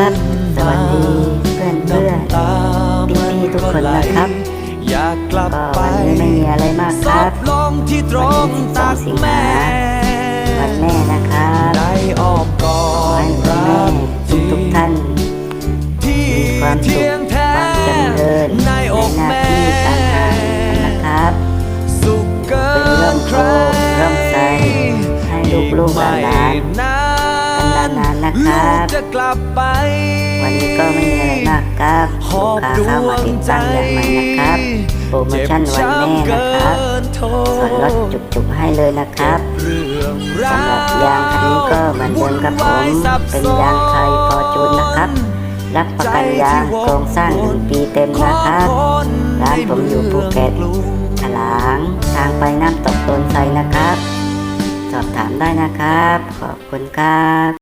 ับ สวัสดีเพื่อนเพื่อนพี่พี่ทุกคนนะครับก็วันนี้ไม่มีอะไรมากครับวันที่สองสิงหาวันแม่นะครับขอให้คุณแม่ทุกทุกท่านมีความสุขความจเริญในหน้าที่การงานนะครับเป็นเรื่องโชคเรื่องใจให้ลูกๆหลาน นานนานๆนะครับลูกจะกลับไป วันนี้ก็ไม่มีอะไรมากครับหลูอกบค้าดเข้าวมางติดใจตั้งอย่างใหม่นะครับโปรโมชั่นวันแม่นะครับส่วนลดจุกๆให้เลยนะครับสำหรับยางคันนี้ก็เหมือนเดิมครับผมเป็นยางไทยฟอร์จูนนะครับ รับประกันยางโครงสร้างหนึ่งปีเต็มนะครับร้านผมอยู่ภูเก็ตฉลางทางไปน้ำตกโตนไซนะครับ สอบถามได้นะครับ ขอบคุณครับ